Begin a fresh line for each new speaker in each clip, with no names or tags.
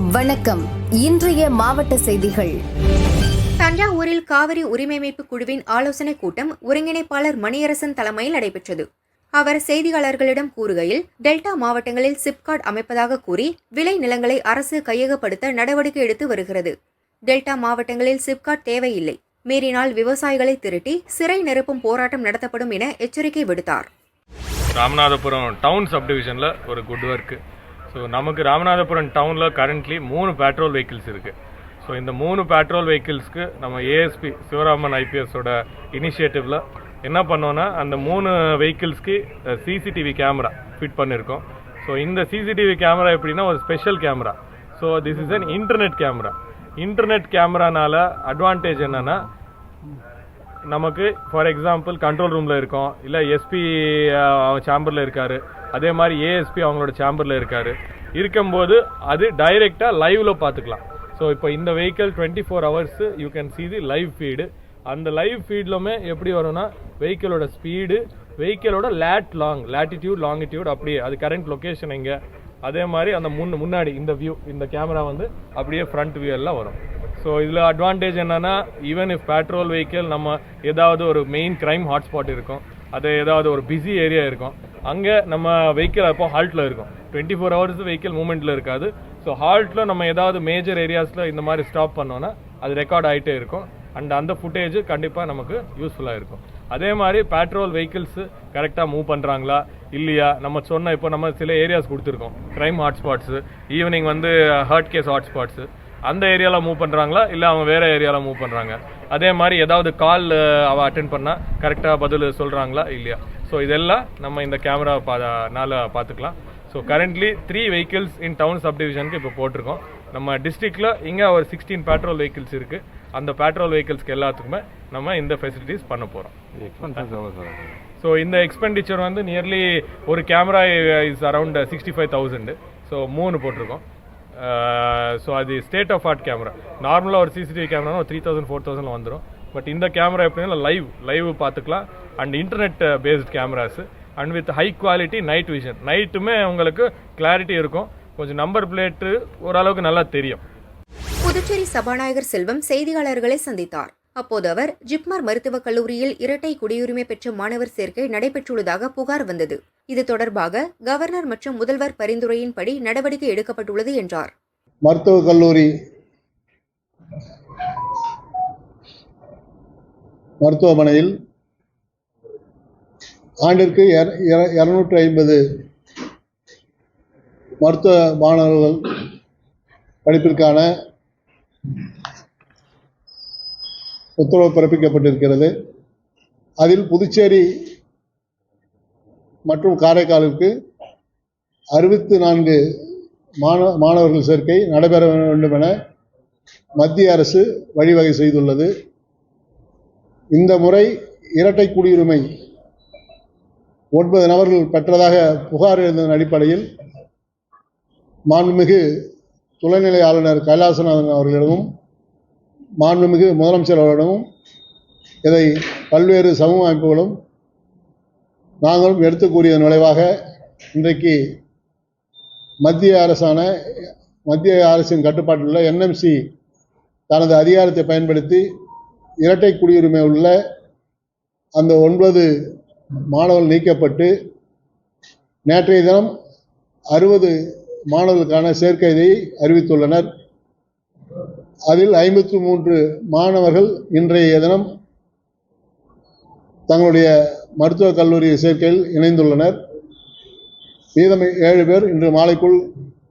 வணக்கம். இன்றைய மாவட்ட செய்திகள்.
தஞ்சாவூரில் காவிரி உரிமை மீட்பு குழுவின் ஆலோசனைக் கூட்டம் ஒருங்கிணைப்பாளர் மணியரசன் தலைமையில் நடைபெற்றது. அவர் செய்தியாளர்களிடம் கூறுகையில் டெல்டா மாவட்டங்களில் சிப்காட் அமைப்பதாக கூறி விளை நிலங்களை அரசு கையகப்படுத்த நடவடிக்கை எடுத்து வருகிறது. டெல்டா மாவட்டங்களில் சிப்காட் தேவையில்லை. மீறினால் விவசாயிகளை திரட்டி சிறை நிரப்பும் போராட்டம் நடத்தப்படும் என எச்சரிக்கை விடுத்தார்.
ராமநாதபுரம் டவுன் சப்டிவிஷனில் ஒரு குட் ஒர்க்கு. ஸோ நமக்கு ராமநாதபுரம் டவுனில் கரண்ட்லி மூணு பேட்ரோல் வெஹிக்கிள்ஸ் இருக்குது ஸோ இந்த மூணு பேட்ரோல் வெஹிக்கிள்ஸ்க்கு நம்ம ஏஎஸ்பி சிவராமன் ஐபிஎஸோட இனிஷியேட்டிவில் என்ன பண்ணோன்னா அந்த மூணு வெஹிக்கிள்ஸ்க்கு சிசிடிவி கேமரா ஃபிட் பண்ணியிருக்கோம் ஸோ இந்த சிசிடிவி கேமரா எப்படின்னா ஒரு special camera so this is an internet camera internet கேமரானால advantage என்னென்னா நமக்கு ஃபார் எக்ஸாம்பிள் கண்ட்ரோல் ரூமில் இருக்கோம். இல்லை எஸ்பி சேம்பரில் இருக்காரு. அதே மாதிரி ஏஎஸ்பி அவங்களோட சேம்பரில் இருக்காரு. இருக்கும்போது அது டைரெக்டாக லைவில் பார்த்துக்கலாம் ஸோ இப்போ இந்த vehicle twenty four hours you can see the live feed அந்த லைவ் ஃபீட்லுமே எப்படி வரும்னா வெஹிக்கிளோட ஸ்பீடு வெஹிக்கிளோட லேட் லாங் லேட்டிடியூட் லாங்கிடியூட் அப்படியே அது கரண்ட் லொக்கேஷன் எங்கே அதே மாதிரி அந்த முன் முன்னாடி இந்த வியூ இந்த கேமரா வந்து அப்படியே ஃப்ரண்ட் வியூ எல்லாம் வரும். ஸோ இதில் அட்வான்டேஜ் என்னன்னா ஈவன் இஃப் பெட்ரோல் வெஹிக்கிள் நம்ம ஏதாவது ஒரு மெயின் க்ரைம் ஹாட்ஸ்பாட் இருக்கும் அது ஏதாவது ஒரு பிஸி ஏரியா இருக்கும் அங்கே நம்ம வெஹிக்கிள் அப்போ ஹால்ட்டில் இருக்கும். டுவெண்ட்டி ஃபோர் ஹவர்ஸ் வெஹிக்கிள் மூமெண்ட்டில் இருக்காது. ஸோ ஹால்ட்டில் நம்ம ஏதாவது மேஜர் ஏரியாஸில் இந்த மாதிரி ஸ்டாப் பண்ணோன்னா அது ரெக்கார்ட் ஆகிட்டே இருக்கும். அண்ட் அந்த ஃபுட்டேஜ் கண்டிப்பாக நமக்கு யூஸ்ஃபுல்லாக இருக்கும். அதே மாதிரி பெட்ரோல் வெஹிக்கிள்ஸு கரெக்டாக மூவ் பண்ணுறாங்களா இல்லையா? நம்ம சொன்ன இப்போ நம்ம சில ஏரியாஸ் கொடுத்துருக்கோம். க்ரைம் ஹாட்ஸ்பாட்ஸு ஈவினிங் வந்து ஹர்ட் கேஸ் ஹாட்ஸ்பாட்ஸு அந்த ஏரியாவில் மூவ் பண்ணுறாங்களா இல்லை அவங்க வேறு ஏரியாவில் மூவ் பண்ணுறாங்க அதே மாதிரி ஏதாவது கால் அவள் அட்டென்ட் பண்ணால் கரெக்டாக பதில் சொல்கிறாங்களா இல்லையா? ஸோ இதெல்லாம் நம்ம இந்த கேமரா பா நால பார்த்துக்கலாம். So currently three vehicles in town சப்டிவிஷனுக்கு இப்போ போட்டிருக்கோம். நம்ம டிஸ்ட்ரிக்டில் இங்கே ஒரு சிக்ஸ்டீன் பேட்ரோல் வெஹிக்கிள்ஸ் இருக்குது அந்த பேட்ரோல் வெஹிக்கிள்ஸ்க்கு எல்லாத்துக்குமே நம்ம இந்த ஃபெசிலிட்டிஸ் பண்ண போகிறோம் ஸோ இந்த எக்ஸ்பெண்டிச்சர் வந்து நியர்லி ஒரு camera is around sixty five thousand so மூணு போட்டிருக்கோம். ஸோ அது ஸ்டேட் ஆஃப் ஆர்ட் கேமரா நார்மலாக ஒரு சிசிடிவி கேமரா ஒரு த்ரீ தௌசண்ட் ஃபோர் தௌசண்ட் வந்துடும் பட் இந்த கேமரா எப்படின்னா லைவ் லைவ் பார்த்துக்கலாம். And internet based cameras and with high quality night vision நைட்டுமே உங்களுக்கு கிளாரிட்டி இருக்கும். கொஞ்சம் நம்பர் பிளேட்டு ஓரளவுக்கு நல்லா தெரியும்.
புதுச்சேரி சபாநாயகர் செல்வம் செய்தியாளர்களை சந்தித்தார். அப்போது அவர் ஜிப்மர் மருத்துவக் கல்லூரியில் இரட்டை குடியுரிமை பெற்ற மாணவர் சேர்க்கை நடைபெற்றுள்ளதாக புகார் வந்தது. இது தொடர்பாக கவர்னர் மற்றும் முதல்வர் பரிந்துரையின்படி நடவடிக்கை எடுக்கப்பட்டுள்ளது என்றார்.
மருத்துவக் கல்லூரி மருத்துவமனையில் ஆண்டிற்கு இரநூற்றி ஐம்பது மருத்துவ மாணவர்கள் படிப்பிற்கான உத்தரவு பிறப்பிக்கப்பட்டிருக்கிறது. அதில் புதுச்சேரி மற்றும் காரைக்காலுக்கு அறுபத்தி நான்கு மாண மாணவர்கள் சேர்க்கை நடைபெற வேண்டும் என மத்திய அரசு வழிவகை செய்துள்ளது. இந்த முறை இரட்டை குடியுரிமை ஒன்பது நபர்கள் பெற்றதாக புகார் எழுந்ததன் அடிப்படையில் மாண்புமிகு துணைநிலை ஆளுநர் கைலாசநாதன் அவர்களிடமும் மாண்புமிகு முதலமைச்சர் அவர்களிடமும் இதை பல்வேறு சமூக அமைப்புகளும் நாங்களும் எடுத்து கூறியதன் விளைவாக இன்றைக்கு மத்திய அரசான மத்திய அரசின் கட்டுப்பாட்டில் உள்ள என்எம்சி தனது அதிகாரத்தை பயன்படுத்தி இரட்டை குடியுரிமை உள்ள அந்த ஒன்பது மாணவர்கள் நீக்கப்பட்டு நேற்றைய தினம் அறுபது மாணவர்களுக்கான சேர்க்கையை அறிவித்துள்ளனர். அதில் ஐம்பத்தி மூன்று மாணவர்கள் இன்றைய தினம் தங்களுடைய மருத்துவக் கல்லூரி சேர்க்கையில் இணைந்துள்ளனர். மீதம் ஏழு பேர் இன்று மாலைக்குள்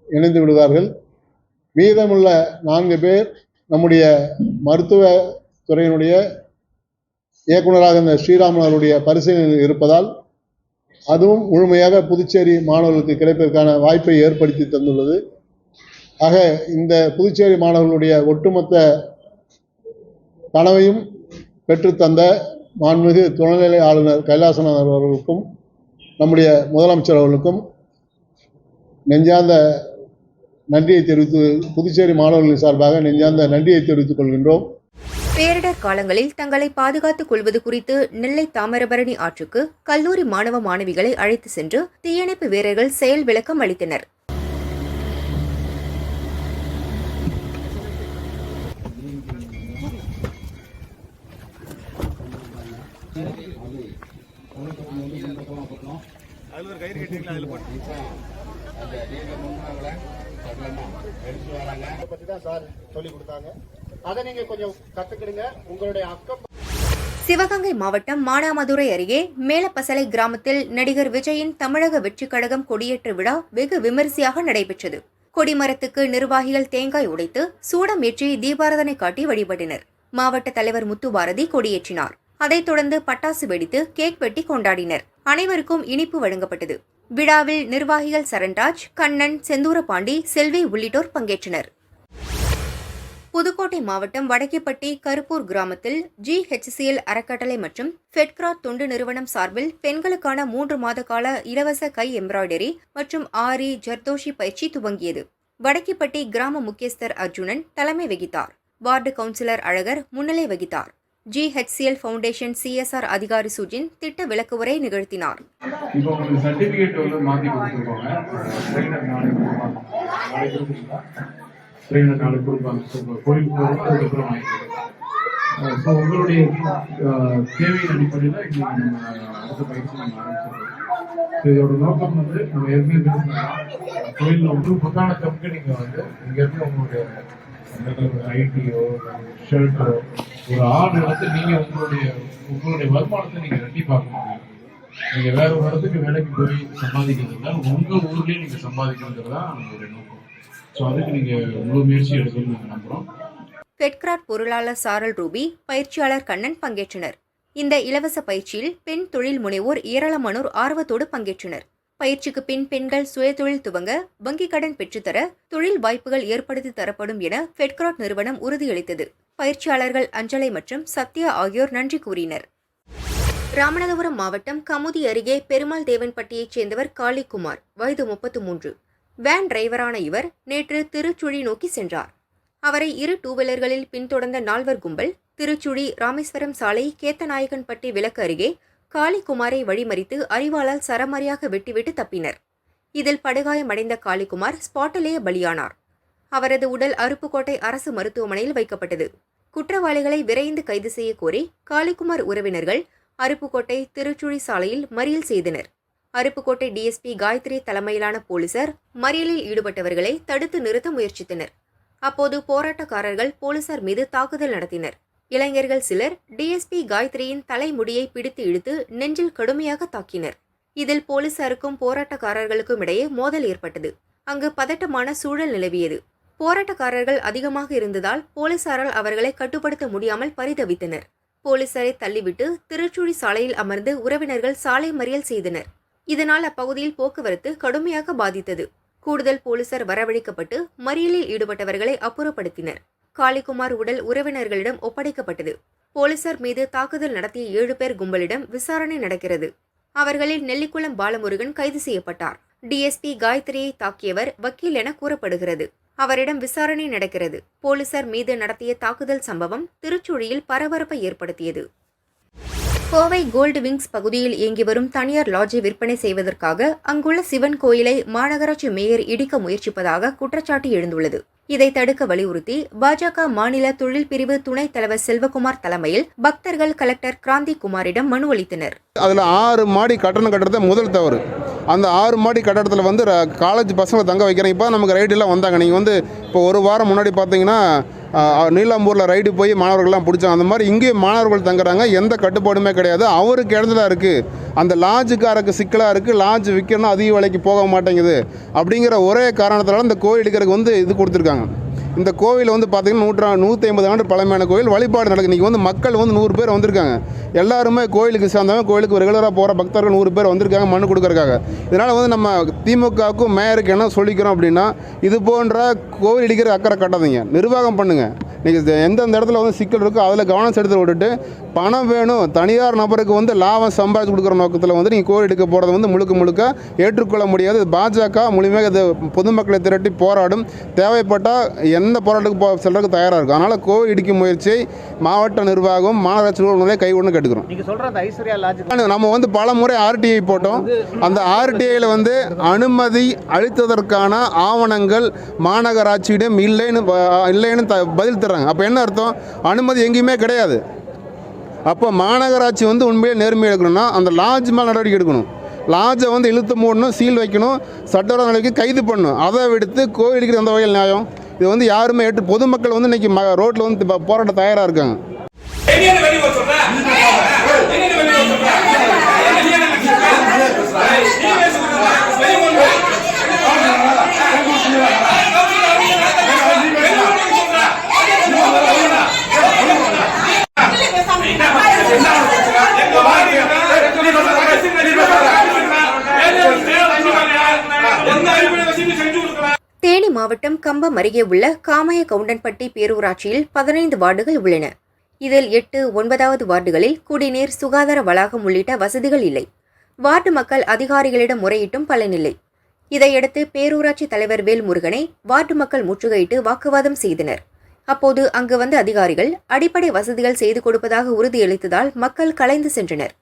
இணைந்து விடுவார்கள். மீதமுள்ள நான்கு பேர் நம்முடைய மருத்துவ துறையினுடைய இயக்குநராக இந்த ஸ்ரீராமன் அவருடைய பரிசீலனையில் இருப்பதால் அதுவும் முழுமையாக புதுச்சேரி மாணவர்களுக்கு கிடைப்பதற்கான வாய்ப்பை ஏற்படுத்தி தந்துள்ளது. ஆக இந்த புதுச்சேரி மாணவர்களுடைய ஒட்டுமொத்த கனவையும் பெற்றுத்தந்த மாண்புமிகு துணைநிலை ஆளுநர் கைலாசநாதர் அவர்களுக்கும் நம்முடைய முதலமைச்சர் அவர்களுக்கும் நெஞ்சார்ந்த நன்றியை தெரிவித்து புதுச்சேரி மாணவர்களின் சார்பாக நெஞ்சார்ந்த நன்றியை தெரிவித்துக் கொள்கின்றோம்.
பேரிடர் காலங்களில் தங்களை பாதுகாத்துக் கொள்வது குறித்து நெல்லை தாமிரபரணி ஆற்றுக்கு கல்லூரி மாணவ மாணவிகளை அழைத்து சென்று தீயணைப்பு வீரர்கள் செயல் விளக்கம் அளித்தனர்.
அதை பத்தி தான் சார் சொல்லி கொடுத்தாங்க. அதை நீங்க கொஞ்சம் கத்துக்கிடுங்க. உங்களுடைய அக்கம்
சிவகங்கை மாவட்டம் மானாமதுரை அருகே மேலப்பசலை கிராமத்தில் நடிகர் விஜயின் தமிழக வெற்றிக் கழகம் கொடியேற்ற விழா வெகு விமரிசையாக நடைபெற்றது. கொடிமரத்துக்கு நிர்வாகிகள் தேங்காய் உடைத்து சூடம் ஏற்றி தீபாரதனை காட்டி வழிபட்டனர். மாவட்ட தலைவர் முத்துபாரதி கொடியேற்றினார். அதைத் தொடர்ந்து பட்டாசு வெடித்து கேக் வெட்டி கொண்டாடினர். அனைவருக்கும் இனிப்பு வழங்கப்பட்டது. விழாவில் நிர்வாகிகள் சரண்ராஜ் கண்ணன் செந்தூரபாண்டி செல்வி உள்ளிட்டோர் பங்கேற்றனர். புதுக்கோட்டை மாவட்டம் வடக்கிப்பட்டி கருப்பூர் கிராமத்தில் ஜிஹெச்சிஎல் அறக்கட்டளை மற்றும் ஃபெட்க்ரா தொண்டு நிறுவனம் சார்பில் பெண்களுக்கான மூன்று மாத கால இலவச கை எம்ப்ராய்டரி மற்றும் ஆரி ஜர்தோஷி பயிற்சி துவங்கியது. வடக்கிப்பட்டி கிராம முக்கியஸ்தர் அர்ஜுனன் தலைமை வகித்தார். வார்டு கவுன்சிலர் அழகர் முன்னிலை வகித்தார். ஜிஹெச்சிஎல் ஃபவுண்டேஷன் சிஎஸ்ஆர் அதிகாரி சுஜின் திட்ட விளக்குவுரை நிகழ்த்தினார்.
இப்போ உங்களுக்கு சர்டிபிகேட் வந்து மாத்தி கொடுத்துருக்கோங்க. ட்ரெயினர் கொடுப்பாங்க. ட்ரெயினர் கொடுப்பாங்க. அதுக்கப்புறம் வாங்கிக்கிறோம் ஸோ உங்களுடைய தேவையின் அடிப்படையில் இன்னைக்கு நம்ம அடுத்த பயிற்சி நம்ம ஆரம்பிச்சிருக்கோம். இதோட நோக்கம் வந்து நம்ம ஏற்கனவே பேசினோம் கோயிலில் வந்து புத்தானத்தமுக்கு நீங்கள் வந்து இங்கேருந்து உங்களுடைய ஐடியோ ஷர்ட்டோ ஒரு ஆடு வந்து நீங்க உங்களுடைய உங்களுடைய வருமானத்தை நீங்க ரெட்டி பார்க்க முடியும். நீங்க வேற ஒரு இடத்துக்கு வேலைக்கு போய் சம்பாதிக்கிறதுனால உங்க ஊர்லயே நீங்க சம்பாதிக்கிறது தான் நம்மளுடைய நோக்கம். ஸோ அதுக்கு நீங்க முழு முயற்சி எடுக்கணும்னு நாங்கள் நம்புறோம்.
பெட்கிராட் பொருளாளர் சாரல் ரூபி பயிற்சியாளர் கண்ணன் பங்கேற்றனர். இந்த இலவச பயிற்சியில் பெண் தொழில் முனைவோர் ஏராளமானோர் ஆர்வத்தோடு பங்கேற்றனர். பயிற்சிக்கு பின் பெண்கள் சுயதொழில் துவங்க வங்கிக் கடன் பெற்றுத்தர தொழில் வாய்ப்புகள் ஏற்படுத்தி தரப்படும் என ஃபெட்கிராட் நிறுவனம் உறுதியளித்தது. பயிற்சியாளர்கள் அஞ்சலை மற்றும் சத்யா ஆகியோர் நன்றி கூறினர். ராமநாதபுரம் மாவட்டம் கமுதி அருகே பெருமாள் தேவன்பட்டியைச் சேர்ந்தவர் காளிக்குமார் வயது முப்பத்து மூன்று. வேன் டிரைவரான இவர் நேற்று திருச்சுழி நோக்கி சென்றார். அவரை இரு டூ வீலர்களில் பின்தொடர்ந்த நால்வர் கும்பல் திருச்சுழி ராமேஸ்வரம் சாலை கேத்தநாயகன்பட்டி விலக்கு அருகே காளிக்குமாரை வழிமறித்து அறிவாளால் சரமாரியாக வெட்டிவிட்டு தப்பினர். இதில் படுகாயமடைந்த காளிக்குமார் ஸ்பாட்டிலேயே பலியானார். அவரது உடல் அருப்புக்கோட்டை அரசு மருத்துவமனையில் வைக்கப்பட்டது. குற்றவாளிகளை விரைந்து கைது செய்ய கோரி காளிக்குமார் உறவினர்கள் அருப்புக்கோட்டை திருச்சுழி சாலையில் மறியல் செய்தனர். அருப்புக்கோட்டை டிஎஸ்பி காயத்ரி தலைமையிலான போலீசார் மறியலில் ஈடுபட்டவர்களை தடுத்து நிறுத்த முயற்சித்தனர். அப்போது போராட்டக்காரர்கள் போலீசார் மீது தாக்குதல் நடத்தினர். இளைஞர்கள் சிலர் டிஎஸ்பி காயத்ரியின் தலைமுடியை பிடித்து இழுத்து நெஞ்சில் கடுமையாக தாக்கினர். இதில் போலீசாருக்கும் போராட்டக்காரர்களுக்கும் இடையே மோதல் ஏற்பட்டது. அங்கு பதட்டமான சூழல் நிலவியது. போராட்டக்காரர்கள் அதிகமாக இருந்ததால் போலீசாரால் அவர்களை கட்டுப்படுத்த முடியாமல் பரிதவித்தனர். போலீசாரை தள்ளிவிட்டு திருச்சுழி சாலையில் அமர்ந்து உறவினர்கள் சாலை மறியல் செய்தனர். இதனால் அப்பகுதியில் போக்குவரத்து கடுமையாக பாதித்தது. கூடுதல் போலீசார் வரவழைக்கப்பட்டு மறியலில் ஈடுபட்டவர்களை அப்புறப்படுத்தினர். காளிக்குமார் உடல் உறவினர்களிடம் ஒப்படைக்கப்பட்டது. போலீசார் மீது தாக்குதல் நடத்திய ஏழு பேர் கும்பலிடம் விசாரணை நடக்கிறது. அவர்களில் நெல்லிக்குளம் பாலமுருகன் கைது செய்யப்பட்டார். டிஎஸ்பி காயத்ரியை தாக்கியவர் வக்கீல் என கூறப்படுகிறது. அவரிடம் விசாரணை நடக்கிறது. போலீசார் மீது நடத்திய தாக்குதல் சம்பவம் திருச்சுழியில் பரபரப்பை ஏற்படுத்தியது. கோவை கோல்டு விங்ஸ் பகுதியில் இயங்கி வரும் தனியார் லாட்ஜை விற்பனை செய்வதற்காக அங்குள்ள சிவன் கோயிலை மாநகராட்சி மேயர் இடிக்க முயற்சிப்பதாக குற்றச்சாட்டு எழுந்துள்ளது. இதை தடுக்க வலியுறுத்தி பாஜக மாநில தொழில் பிரிவு துணைத் தலைவர் செல்வகுமார் தலைமையில் பக்தர்கள் கலெக்டர் கிராந்தி குமாரிடம் மனு அளித்தனர்.
அதில் ஆறு மாடி கட்டணம் கட்டுறது முதல் தவறு. அந்த ஆறு மாடி கட்டடத்தில் வந்து ர- காலேஜ் பசங்களை தங்க வைக்கிறேன். இப்போ நமக்கு ரைடெல்லாம் வந்தாங்க. நீங்கள் வந்து இப்போ ஒரு வாரம் முன்னாடி பார்த்தீங்கன்னா நீலாம்பூரில் ரைடு போய் மாணவர்கள்லாம் பிடிச்சாங்க. அந்த மாதிரி இங்கேயும் மாணவர்கள் தங்குறாங்க. எந்த கட்டுப்பாடுமே கிடையாது. அவருக்கு இடத்துல இருக்குது அந்த லாட்ஜுக்காரருக்கு சிக்கலாக இருக்குது லாட்ஜ் விற்கணும் அதிக விலைக்கு போக மாட்டேங்குது. அப்படிங்கிற ஒரே காரணத்தால் இந்த கோயில் எடுக்கிறதுக்கு வந்து இது கொடுத்துருக்காங்க. இந்த கோவில் வந்து பார்த்தீங்கன்னா நூற்றா நூற்றி ஐம்பது ஆண்டு பழமையான கோவில். வழிபாடு நடக்குது. இன்றைக்கி வந்து மக்கள் வந்து நூறு பேர் வந்திருக்காங்க. எல்லாருமே கோயிலுக்கு சேர்ந்தவங்க கோயிலுக்கு ரெகுலராக போகிற பக்தர்கள் நூறு பேர் வந்திருக்காங்க மனு கொடுக்குறக்காக இதனால் வந்து நம்ம திமுகவுக்கும் மேயருக்கு என்ன சொல்லிக்கிறோம் அப்படின்னா இது போன்ற கோவில் இடிக்கிற அக்கறை கட்டாதீங்க. நிர்வாகம் பண்ணுங்கள் நீங்கள் எந்தெந்த இடத்துல வந்து சிக்கல் இருக்கோ அதில் கவனம் செலுத்த விட்டுட்டு பணம் வேணும் தனியார் நபருக்கு வந்து லாபம் சம்பாதிச்சு கொடுக்குற நோக்கத்தில் வந்து நீங்கள் கோவில் எடுக்க போகிறது வந்து முழுக்க முழுக்க ஏற்றுக்கொள்ள முடியாது. பாஜக முழுமையாக இது பொதுமக்களை திரட்டி போராடும். தேவைப்பட்டால் எந்த போராட்டத்துக்கு போ செல்றதுக்கு தயாராக இருக்கும். அதனால் கோவில் இடிக்கும் முயற்சியை மாவட்ட நிர்வாகம் மாநகராட்சி நிர்வாகம் கை கேட்டுக்கிறோம் நம்ம வந்து பல முறை ஆர்டிஐ போட்டோம். அந்த ஆர்டிஐயில் வந்து அனுமதி அளித்ததற்கான ஆவணங்கள் மாநகராட்சியிடம் இல்லைன்னு இல்லைன்னு த பதில் தர்றாங்க அப்போ என்ன அர்த்தம்? அனுமதி எங்கேயுமே கிடையாது. அப்போ மாநகராட்சி வந்து உண்மையிலே நேர்மையாக எடுக்கணும்னா அந்த லாட்ஜ் மேலே நடவடிக்கை எடுக்கணும். லாட்ஜை வந்து இழுத்து மூடணும் சீல் வைக்கணும் சட்டவர நிலைக்கு கைது பண்ணணும். அதை விடுத்து கோயிலுக்கு எந்த வகையில் நியாயம்? இது வந்து யாருமே ஏற்று பொதுமக்கள் வந்து இன்னைக்கு ம ரோட்டில் வந்து இப்போ போராட்ட தயாராக இருக்காங்க.
Yeah. மாவட்டம் கம்பம் அருகே உள்ள காமய கவுண்டன்பட்டி பேரூராட்சியில் பதினைந்து வார்டுகள் உள்ளன. இதில் எட்டு ஒன்பதாவது வார்டுகளில் குடிநீர் சுகாதார வளாகம் உள்ளிட்ட வசதிகள் இல்லை. வார்டு மக்கள் அதிகாரிகளிடம் முறையிட்டும் பலனில்லை. இதையடுத்து பேரூராட்சி தலைவர் வேல்முருகனை வார்டு மக்கள் முற்றுகையிட்டு வாக்குவாதம் செய்தனர். அப்போது அங்கு வந்த அதிகாரிகள் அடிப்படை வசதிகள் செய்து கொடுப்பதாக உறுதியளித்ததால் மக்கள் கலைந்து சென்றனர்.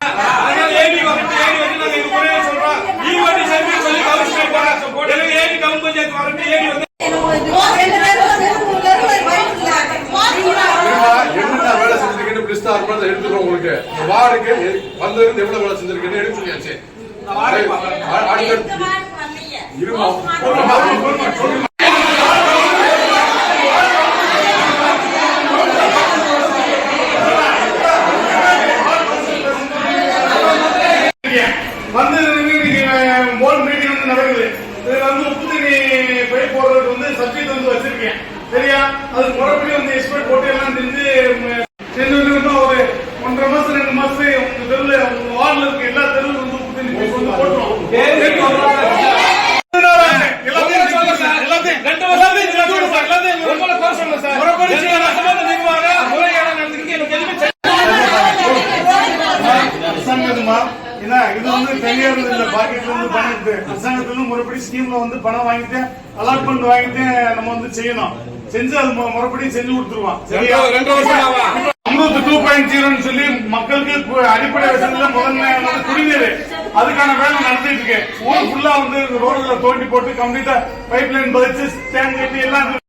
எடுத்துக்கிறோம் உங்களுக்கு வார்டுக்கு வந்ததுக்கு எவ்வளவு வேலை செஞ்சிருக்கேன்னு சொல்லியாச்சு அடுத்தடுத்து இருமா
வந்து போர்டு மீட்டிங் வந்து நடக்குது இதுல வந்து உப்பு தண்ணி பைப் போடுறதுக்கு வந்து சப்ஜெக்ட் வந்து வச்சிருக்கேன் சரியா அது முறைப்படி வந்து எக்ஸ்பர்ட் போட்டு எல்லாம் செஞ்சு ம், செஞ்சு வந்து ஒரு ஒன்றரை மாசம் ரெண்டு மாசம் உங்க தெருவில் உங்க வார்டில் இருக்க எல்லா தெருவில் வந்து உப்பு தண்ணி பைப் வந்து போட்டுருவோம் எல்லாத்தையும் எல்லாத்தையும் ரெண்டு எல்லாத்தையும் எல்லாத்தையும் முறைப்படி அரசாங்கமா ஏன்னா இது வந்து தனியார் இல்ல பாக்கெட்ல வந்து பணம் இருக்கு அரசாங்கத்துல இருந்து முறைப்படி ஸ்கீம்ல வந்து பணம் வாங்கிட்டு அலாட்மெண்ட் வாங்கிட்டு நம்ம வந்து செய்யணும். செஞ்சு அது மு- முறைப்படி செஞ்சு கொடுத்துருவான். சரியா? அம்ருத் டூ பாயிண்ட் ஜீரோன்னு சொல்லி மக்களுக்கு அடிப்படை வசதியில முதன்மையானது குடிநீர். அதுக்கான வேலை நடந்துட்டு இருக்கு. ஊர் ஃபுல்லா வந்து ரோடுல தோண்டி போட்டு கம்ப்ளீட்டா பைப் லைன் பதிச்சு டேங்க் கட்டி எல்லாம் வந்து